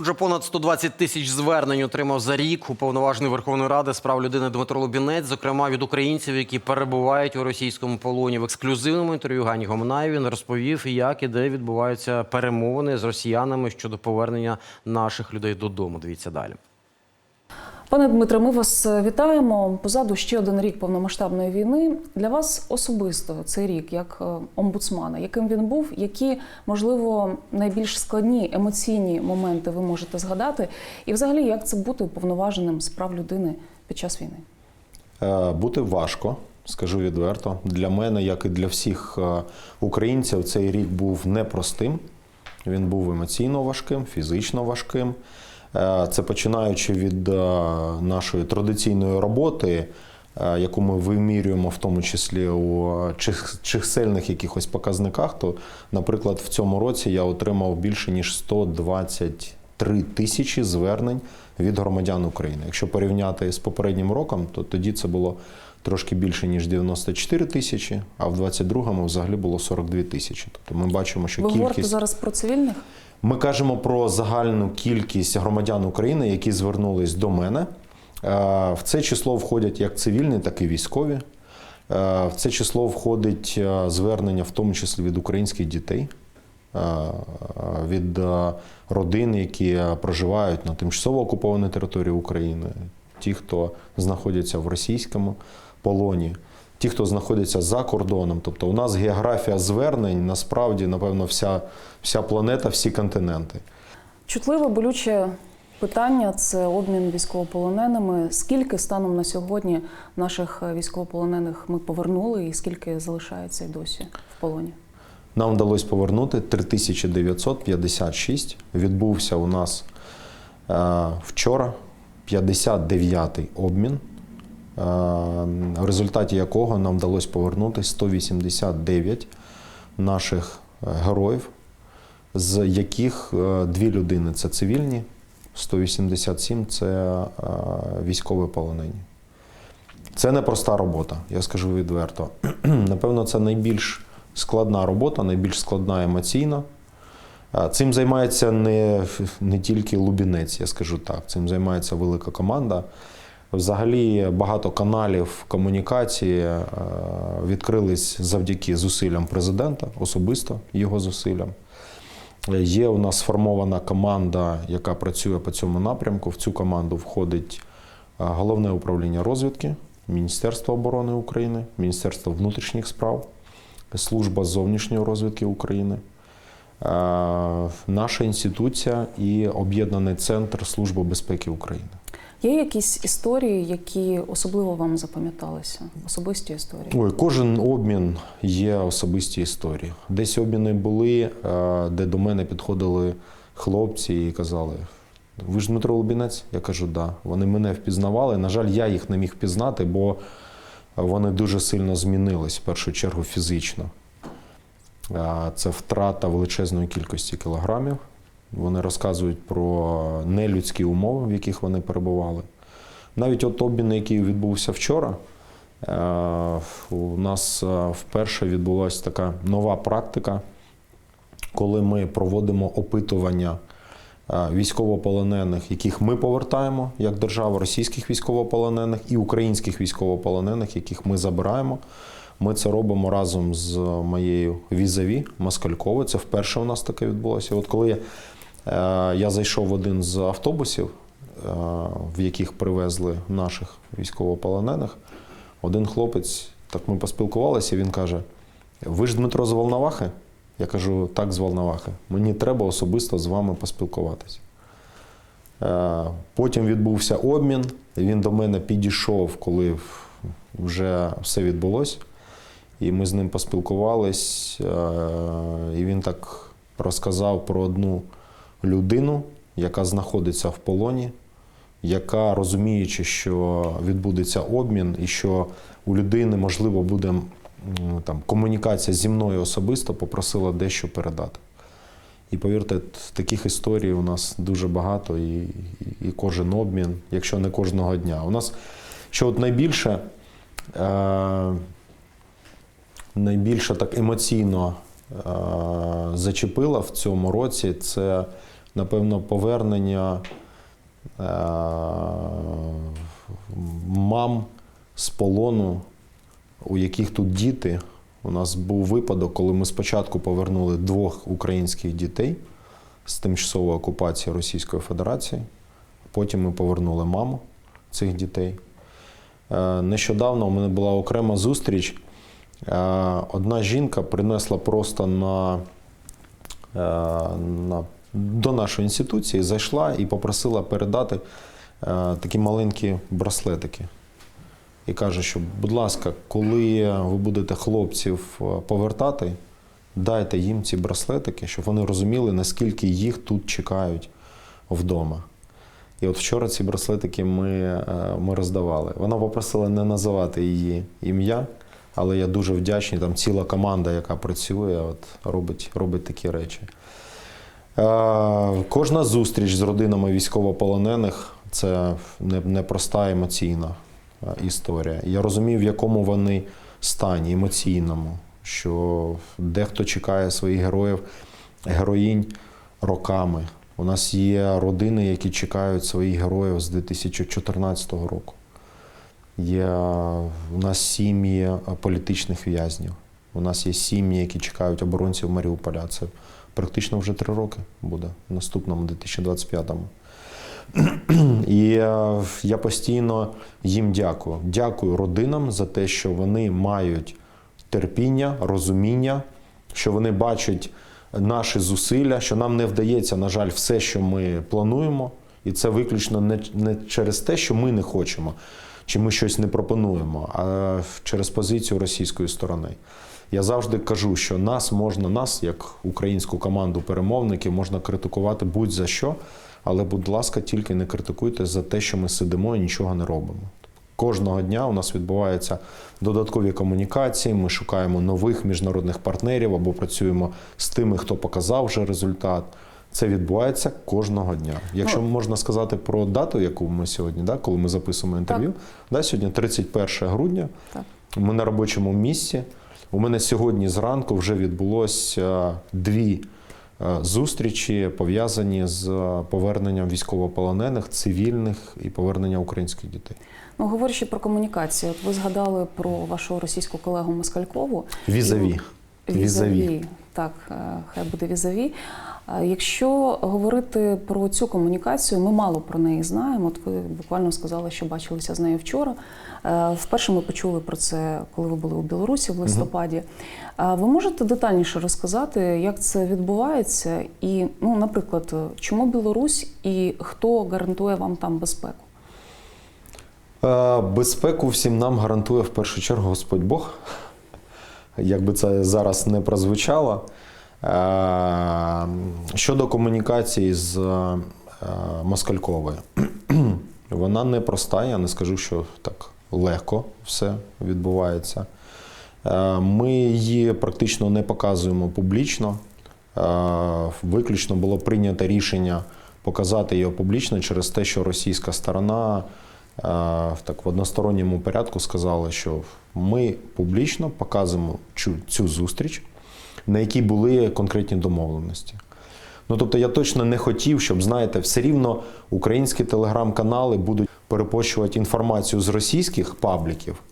Отже, понад 120 тисяч звернень отримав за рік уповноважений Верховної Ради з прав людини Дмитро Лубінець, зокрема від українців, які перебувають у російському полоні. В ексклюзивному інтерв'ю Гані Гомнаєві він розповів, як і де відбуваються перемовини з росіянами щодо повернення наших людей додому. Дивіться далі. Пане Дмитре, ми вас вітаємо. Позаду ще один рік повномасштабної війни. Для вас особисто цей рік, як е, омбудсмана, яким він був, які можливо найбільш складні емоційні моменти ви можете згадати, і взагалі як це бути уповноваженим з прав людини під час війни? Е, Бути важко, скажу відверто. Для мене, як і для всіх е, українців, цей рік був непростим. Він був емоційно важким, фізично важким. Е, Це починаючи від е, нашої традиційної роботи, е, яку ми вимірюємо в тому числі у чисельних якихось показниках, то, наприклад, в цьому році я отримав більше ніж 123 тисячі звернень від громадян України. Якщо порівняти з попереднім роком, то тоді це було трошки більше ніж 94 тисячі, а в 22-му взагалі було 42 тисячі. Тобто ми бачимо, що Ви говорите кількість зараз про цивільних? Ми кажемо про загальну кількість громадян України, які звернулись до мене. Е, В це число входять як цивільні, так і військові. Е, В це число входить е, звернення, в тому числі від українських дітей, від родин, які проживають на тимчасово окупованій території України, ті, хто знаходяться в російському полоні. Ті, хто знаходяться за кордоном, тобто у нас географія звернень насправді, напевно, вся, вся планета, всі континенти. Чутливе болюче питання це обмін військовополоненими. Скільки станом на сьогодні наших військовополонених ми повернули, і скільки залишається й досі в полоні? Нам вдалося повернути 3956. Відбувся у нас е, вчора 59-й обмін, в результаті якого нам вдалося повернути 189 наших е, героїв, з яких е, дві людини це цивільні, 187 це е, військові полонені. Це непроста робота, я скажу відверто. Напевно, це найбільш складна робота, найбільш складна емоційна. Цим займається не, не тільки Лубінець, я скажу так. Цим займається велика команда. Взагалі багато каналів комунікації е, відкрились завдяки зусиллям президента, особисто його зусиллям. Є у нас сформована команда, яка працює по цьому напрямку. В цю команду входить е, головне управління розвідки, Міністерство оборони України, Міністерство внутрішніх справ, Служба зовнішньої розвідки України, е, наша інституція і Об'єднаний центр Служби безпеки України. Є якісь історії, які особливо вам запам'яталися? Особисті історії? Ой, кожен обмін є особисті історії. Десь обміни були, е, де до мене підходили хлопці і казали: ви ж Дмитро Лубінець? Я кажу, да. Вони мене впізнавали. На жаль, я їх не міг впізнати, бо вони дуже сильно змінились, в першу чергу фізично. Е, Це втрата величезної кількості кілограмів. Вони розказують про нелюдські умови, в яких вони перебували. Навіть от обмін, який відбувся вчора, е, у нас е, вперше відбулася така нова практика, коли ми проводимо опитування е, військовополонених, яких ми повертаємо як держава, російських військовополонених і українських військовополонених, яких ми забираємо. Ми це робимо разом з моєю візаві Москальковою. Це вперше у нас таке відбулося. От коли е, я зайшов в один з автобусів, е, в яких привезли наших військовополонених, один хлопець, так ми поспілкувалися, він каже: Ви ж Дмитро з Волновахи? Я кажу, так, з Волновахи. Мені треба особисто з вами поспілкуватися. Е, Потім відбувся обмін. Він до мене підійшов, коли вже все відбулося. І ми з ним поспілкувались, е, і він так розказав про одну людину, яка знаходиться в полоні, яка, розуміючи, що відбудеться обмін, і що у людини, можливо, буде там, комунікація зі мною особисто, попросила дещо передати. І повірте, таких історій у нас дуже багато, і, і, кожен обмін, якщо не кожного дня. У нас що от найбільше. Е- найбільше так емоційно зачепила в цьому році, це напевно, повернення е, мам з полону, у яких тут діти. У нас був випадок, коли ми спочатку повернули двох українських дітей з тимчасової окупації Російської Федерації. Потім ми повернули маму цих дітей. Е, Нещодавно у мене була окрема зустріч. Е, Одна жінка принесла просто на, е, на, до нашої інституції, зайшла і попросила передати е, такі маленькі браслетики. І каже, що, будь ласка, коли ви будете хлопців повертати, дайте їм ці браслетики, щоб вони розуміли, наскільки їх тут чекають вдома. І от вчора ці браслетики ми, ми роздавали. Вона попросила не називати її ім'я, але я дуже вдячний. Там ціла команда, яка працює, от, робить, робить такі речі. Е, Кожна зустріч з родинами військовополонених це не- непроста емоційна е, історія. Я розумію, в якому вони стані емоційному, що дехто чекає своїх героїв, героїнь роками. У нас є родини, які чекають своїх героїв з 2014 року. Є у нас сім'ї політичних в'язнів. У нас є сім'ї, які чекають оборонців Маріуполя. Це практично вже три роки буде в наступному 2025-му. І е, я постійно їм дякую. Дякую родинам за те, що вони мають терпіння, розуміння, що вони бачать наші зусилля, що нам не вдається, на жаль, все, що ми плануємо. І це виключно не через те, що ми не хочемо, чи ми щось не пропонуємо, а через позицію російської сторони. Я завжди кажу, що нас можна, нас, як українську команду перемовників, можна критикувати будь-за що, але, будь ласка, тільки не критикуйте за те, що ми сидимо і нічого не робимо. Кожного дня у нас відбуваються додаткові комунікації. Ми шукаємо нових міжнародних партнерів або працюємо з тими, хто показав вже результат. Це відбувається кожного дня. Якщо Ну, можна сказати про дату, яку ми сьогодні, да, коли ми записуємо інтерв'ю, да, сьогодні 31 грудня. Так. Ми на робочому місці. У мене сьогодні зранку вже відбулося дві е, зустрічі, пов'язані з поверненням військовополонених, цивільних і повернення українських дітей. Ну, говорячи про комунікацію, от ви згадали про вашу російську колегу Москалькову. Візаві. Візаві. Візаві. Так, е, хай буде візаві. Якщо говорити про цю комунікацію, ми мало про неї знаємо. От ви буквально сказали, що бачилися з нею вчора. Е, Вперше ми почули про це, коли ви були у Білорусі в листопаді. Ви можете детальніше розказати, як це відбувається? І, ну, наприклад, чому Білорусь і хто гарантує вам там безпеку? Е, Безпеку всім нам гарантує в першу чергу Господь Бог. Як би це зараз не прозвучало. Е, Щодо комунікації з е, Москальковою, вона непроста, я не скажу, що так легко все відбувається. Е, Ми її практично не показуємо публічно. Виключно було прийнято рішення показати її публічно через те, що російська сторона так в односторонньому порядку сказала, що ми публічно показуємо цю зустріч, на якій були конкретні домовленості. Ну тобто я точно не хотів, щоб знаєте, все рівно українські телеграм-канали будуть перепощувати інформацію з російських пабліків,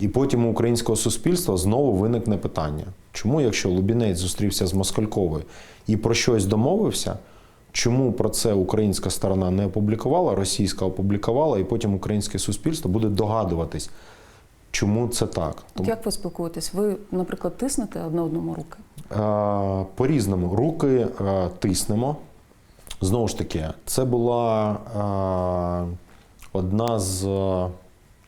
і потім у українського суспільства знову виникне питання: чому, якщо Лубінець зустрівся з Москальковою і про щось домовився, чому про це українська сторона не опублікувала, російська опублікувала, і потім українське суспільство буде догадуватись, чому це так? От як ви спілкуєтесь? Ви, наприклад, тиснете одне одному руки? Е, По-різному руки тиснемо. Знову ж таки, це була одна з,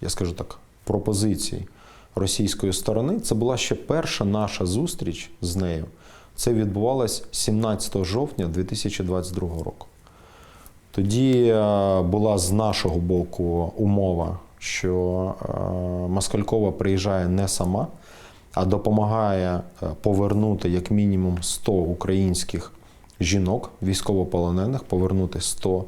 я скажу так, пропозицій російської сторони. Це була ще перша наша зустріч з нею. Це відбувалось 17 жовтня 2022 року. Тоді була з нашого боку умова, що е, Москалькова приїжджає не сама, а допомагає е, повернути як мінімум 100 українських жінок, військовополонених, повернути 100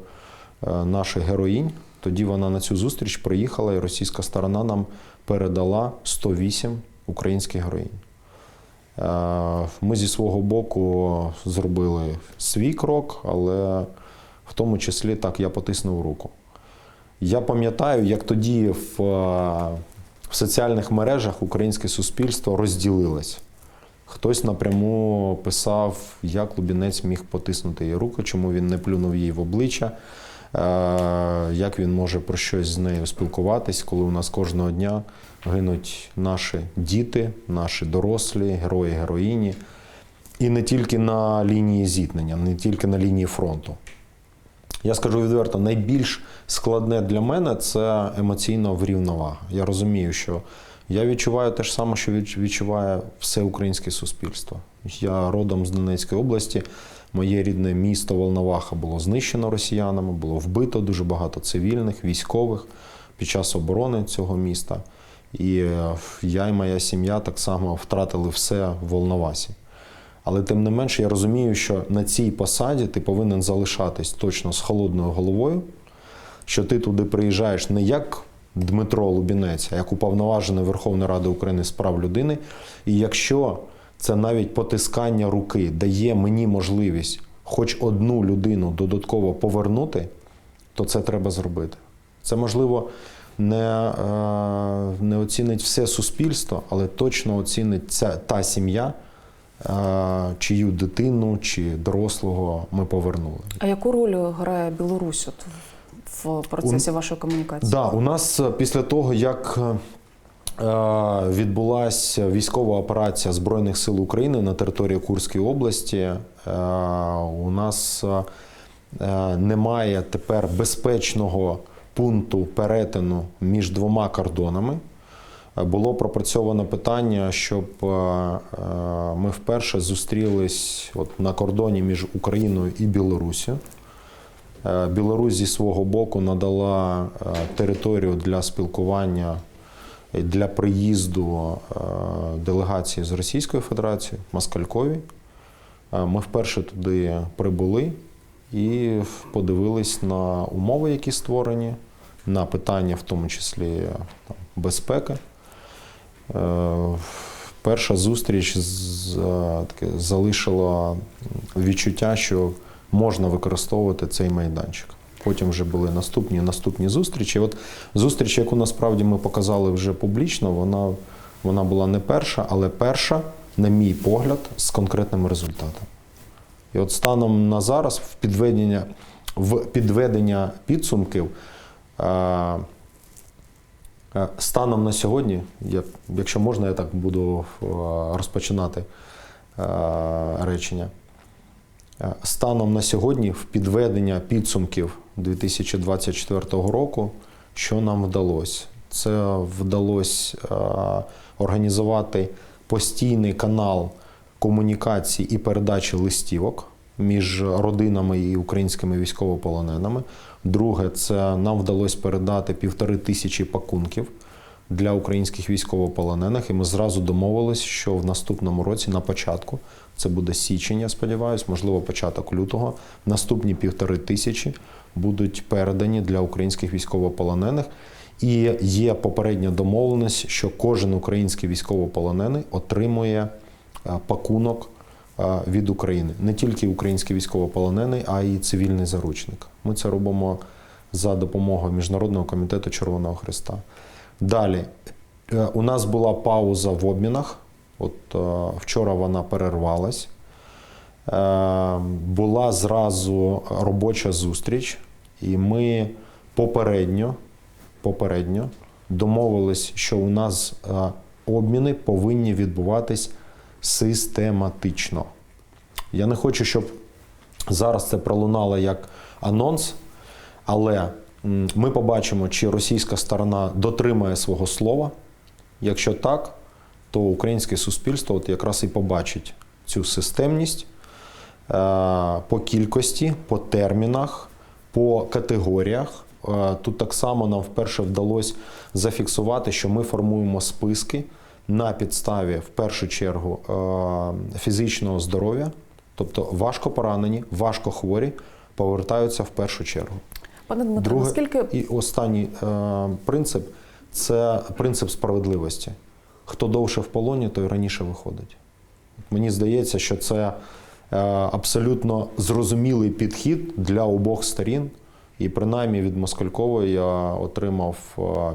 е, наших героїнь. Тоді вона на цю зустріч приїхала, і російська сторона нам передала 108 українських героїнь. Ми зі свого боку зробили свій крок, але в тому числі так я потиснув руку. Я пам'ятаю, як тоді в, е, в соціальних мережах українське суспільство розділилось. Хтось напряму писав, як Лубінець міг потиснути її руку, чому він не плюнув їй в обличчя, е, як він може про щось з нею спілкуватись, коли у нас кожного дня гинуть наші діти, наші дорослі, герої, героїні. І не тільки на лінії зіткнення, не тільки на лінії фронту. Я скажу відверто, найбільш складне для мене це емоційна врівновага. Я розумію, що я відчуваю те ж саме, що відч- відчуває все українське суспільство. Я родом з Донецької області. Моє рідне місто Волноваха було знищено росіянами, було вбито дуже багато цивільних, військових під час оборони цього міста. І е, я і моя сім'я так само втратили все в Волновасі. Але тим не менше, я розумію, що на цій посаді ти повинен залишатись точно з холодною головою, що ти туди приїжджаєш не як Дмитро Лубінець, а як уповноважений Верховної Ради України з прав людини. І якщо це навіть потискання руки дає мені можливість хоч одну людину додатково повернути, то це треба зробити. Це можливо не, е, не оцінить все суспільство, але точно оцінить ця та сім'я, чию дитину чи дорослого ми повернули. А яку роль грає Білорусь от в процесі вашої комунікації? Да, у нас е, після того, як е, відбулася військова операція Збройних сил України на території Курської області, е, у нас е, е, немає тепер безпечного пункту перетину між двома кордонами. Було пропрацьовано питання, щоб е, е, ми вперше зустрілись от на кордоні між Україною і Білорусію. Е, Білорусь зі свого боку надала територію для спілкування для приїзду делегації з Російської Федерації Москалькові. Е, Ми вперше туди прибули і подивились на умови, які створені, на питання, в тому числі там, безпеки. Е, Перша зустріч е, таке залишила відчуття, що можна використовувати цей майданчик. Потім вже були наступні наступні зустрічі. От зустріч, яку насправді ми показали вже публічно, вона, вона була не перша, але перша, на мій погляд, з конкретним результатом. І от станом на зараз, в підведення, в підведення підсумків, Е, Станом на сьогодні, якщо можна, я так буду е, розпочинати е, речення. Е, Станом на сьогодні, в підведення підсумків 2024 року, що нам вдалося? Це вдалося е, організувати постійний канал комунікації і передачі листівок між родинами і українськими військовополоненими. Друге, це нам вдалося передати півтори тисячі пакунків для українських військовополонених. І ми зразу домовились, що в наступному році, на початку, це буде січень, я сподіваюся, можливо, початок лютого. Наступні півтори тисячі будуть передані для українських військовополонених. І є попередня домовленість, що кожен український військовополонений отримує е, пакунок від України. Не тільки український військовополонений, а й цивільний заручник. Ми це робимо за допомогою Міжнародного комітету Червоного Христа. Далі е, у нас була пауза в обмінах. От е, вчора вона перервалась. Е, Була зразу робоча зустріч, і ми попередньо, попередньо домовились, що у нас обміни повинні відбуватись систематично. Я не хочу, щоб зараз це пролунало як анонс, але ми побачимо, чи російська сторона дотримає свого слова. Якщо так, то українське суспільство от якраз і побачить цю системність е, по кількості, по термінах, по категоріях. Е, Тут так само нам вперше вдалося зафіксувати, що ми формуємо списки на підставі, в першу чергу, е, фізичного здоров'я, тобто важко поранені, важко хворі повертаються в першу чергу. Пане Дмитро, Друге наскільки і останній е, принцип це принцип справедливості. Хто довше в полоні, той раніше виходить. Мені здається, що це е, абсолютно зрозумілий підхід для обох сторін. І принаймні від Москалькової я отримав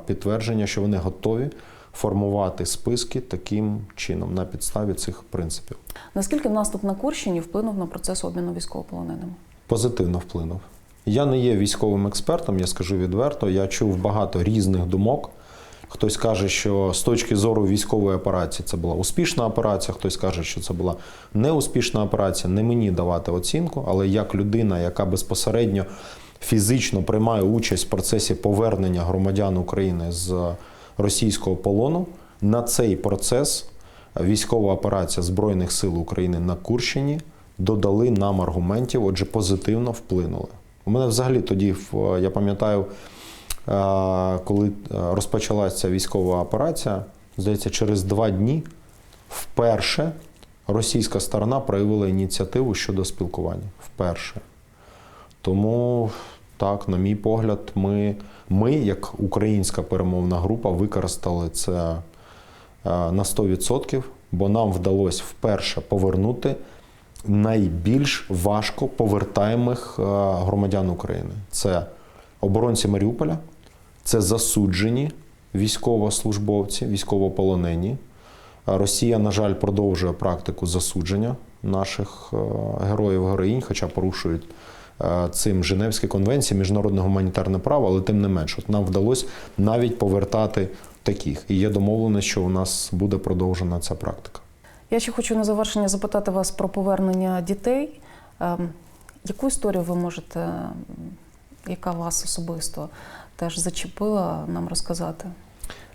підтвердження, що вони готові формувати списки таким чином на підставі цих принципів. Наскільки наступ на Курщині вплинув на процес обміну військовополоненими? Позитивно вплинув. Я не є військовим експертом, я скажу відверто. Я чув багато різних думок. Хтось каже, що з точки зору військової операції це була успішна операція, хтось каже, що це була неуспішна операція. Не мені давати оцінку, але як людина, яка безпосередньо фізично приймає участь в процесі повернення громадян України з російського полону, на цей процес військова операція Збройних сил України на Курщині додали нам аргументів, отже, позитивно вплинули. У мене взагалі тоді, я пам'ятаю, коли розпочалася військова операція, здається, через два дні вперше російська сторона проявила ініціативу щодо спілкування. Вперше. Тому, так, на мій погляд, ми, ми як українська перемовна група, використали це е, на 100%, бо нам вдалося вперше повернути найбільш важко повертаємих е, громадян України. Це оборонці Маріуполя, це засуджені військовослужбовці, військовополонені. Росія, на жаль, продовжує практику засудження наших е, героїв героїнь, хоча порушують цим Женевські конвенції, міжнародне гуманітарне право, але тим не менш, от нам вдалося навіть повертати таких. І є домовленість, що у нас буде продовжена ця практика. Я ще хочу на завершення запитати вас про повернення дітей. Ем, Яку історію ви можете, яка вас особисто теж зачепила, нам розказати?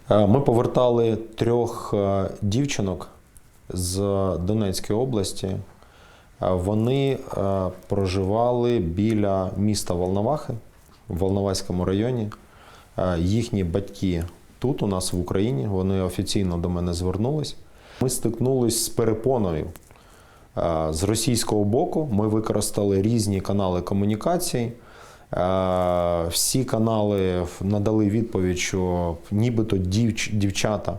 Е, Ми повертали трьох е, дівчинок з Донецької області. Вони е, проживали біля міста Волновахи в Волноваському районі. Е, Їхні батьки тут, у нас в Україні, вони офіційно до мене звернулись. Ми стикнулись з перепоною. Е, З російського боку ми використали різні канали комунікації. Всі канали надали відповідь, що нібито дівч, дівчата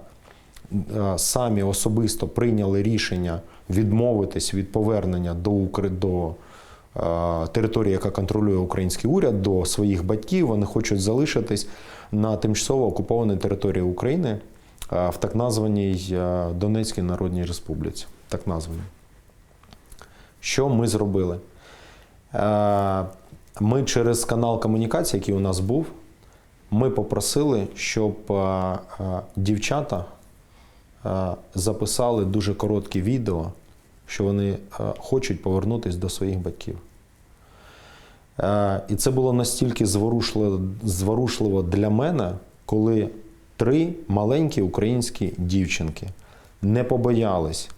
самі особисто прийняли рішення відмовитись від повернення до, до е, території, яка контролює український уряд, до своїх батьків. Вони хочуть залишитись на тимчасово окупованій території України е, в так названій е, Донецькій Народній Республіці. Так названій. Що ми зробили? Ми через канал комунікації, який у нас був, ми попросили, щоб дівчата записали дуже короткі відео, що вони е, хочуть повернутися до своїх батьків. Е, І це було настільки зворушливо, зворушливо для мене, коли три маленькі українські дівчинки не побоялись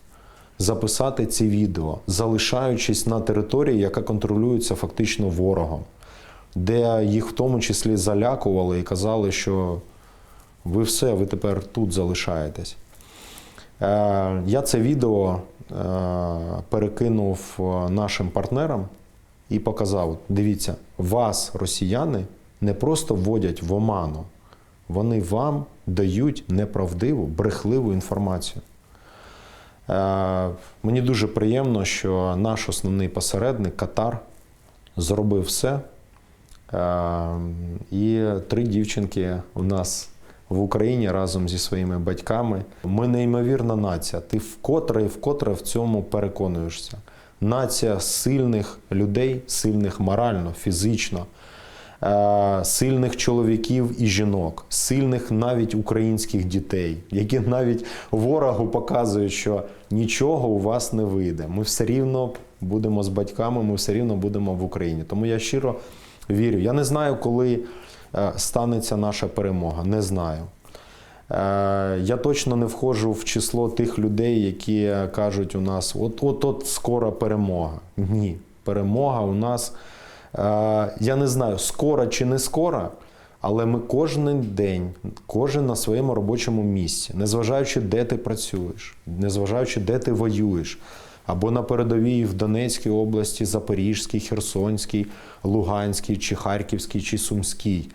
записати ці відео, залишаючись на території, яка контролюється фактично ворогом, де їх в тому числі залякували і казали, що ви все, ви тепер тут залишаєтесь. Е, Я це відео е, перекинув е, нашим партнерам і показав: дивіться, вас, росіяни, не просто вводять в оману, вони вам дають неправдиву, брехливу інформацію. Мені дуже приємно, що наш основний посередник Катар зробив все. І три дівчинки у нас в Україні разом зі своїми батьками. Ми неймовірна нація. Ти вкотре і вкотре в цьому переконуєшся. Нація сильних людей, сильних морально, фізично, е, сильних чоловіків і жінок, сильних навіть українських дітей, які навіть ворогу показують, що нічого у вас не вийде. Ми все рівно будемо з батьками, ми все рівно будемо в Україні. Тому я щиро вірю. Я не знаю, коли станеться наша перемога. Не знаю. Е, Я точно не входжу в число тих людей, які кажуть у нас, от от от скоро перемога. Ні, перемога у нас, е, я не знаю, скоро чи не скоро, але ми кожен день, кожен на своєму робочому місці, незважаючи, де ти працюєш, незважаючи, де ти воюєш, або на передовій в Донецькій області, Запорізькій, Херсонській, Луганській, чи Харківській, чи Сумській.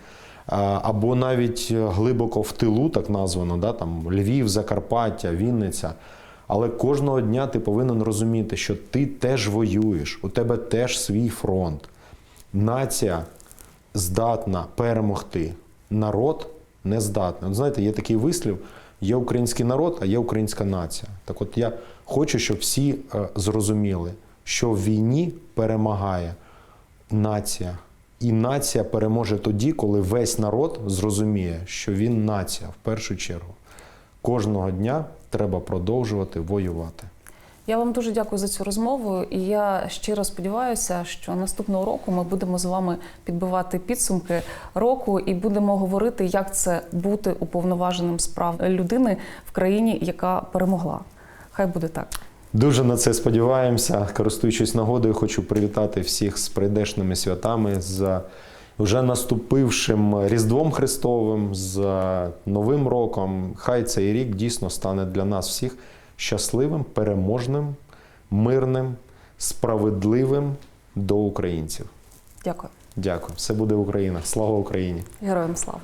Або навіть глибоко в тилу, так названо, да, там Львів, Закарпаття, Вінниця. Але кожного дня ти повинен розуміти, що ти теж воюєш, у тебе теж свій фронт. Нація здатна перемогти. Народ не здатний. От знаєте, є такий вислів: є український народ, а є українська нація. Так от я хочу, щоб всі е, зрозуміли, що в війні перемагає нація. І нація переможе тоді, коли весь народ зрозуміє, що він нація в першу чергу. Кожного дня треба продовжувати воювати. Я вам дуже дякую за цю розмову, і я щиро сподіваюся, що наступного року ми будемо з вами підбивати підсумки року і будемо говорити, як це бути уповноваженим справ людини в країні, яка перемогла. Хай буде так. Дуже на це сподіваємося. Користуючись нагодою, хочу привітати всіх з прийдешними святами, з вже наступившим Різдвом Христовим, з Новим роком. Хай цей рік дійсно стане для нас всіх щасливим, переможним, мирним, справедливим до українців. Дякую. Дякую. Все буде Україна. Слава Україні! Героям слава.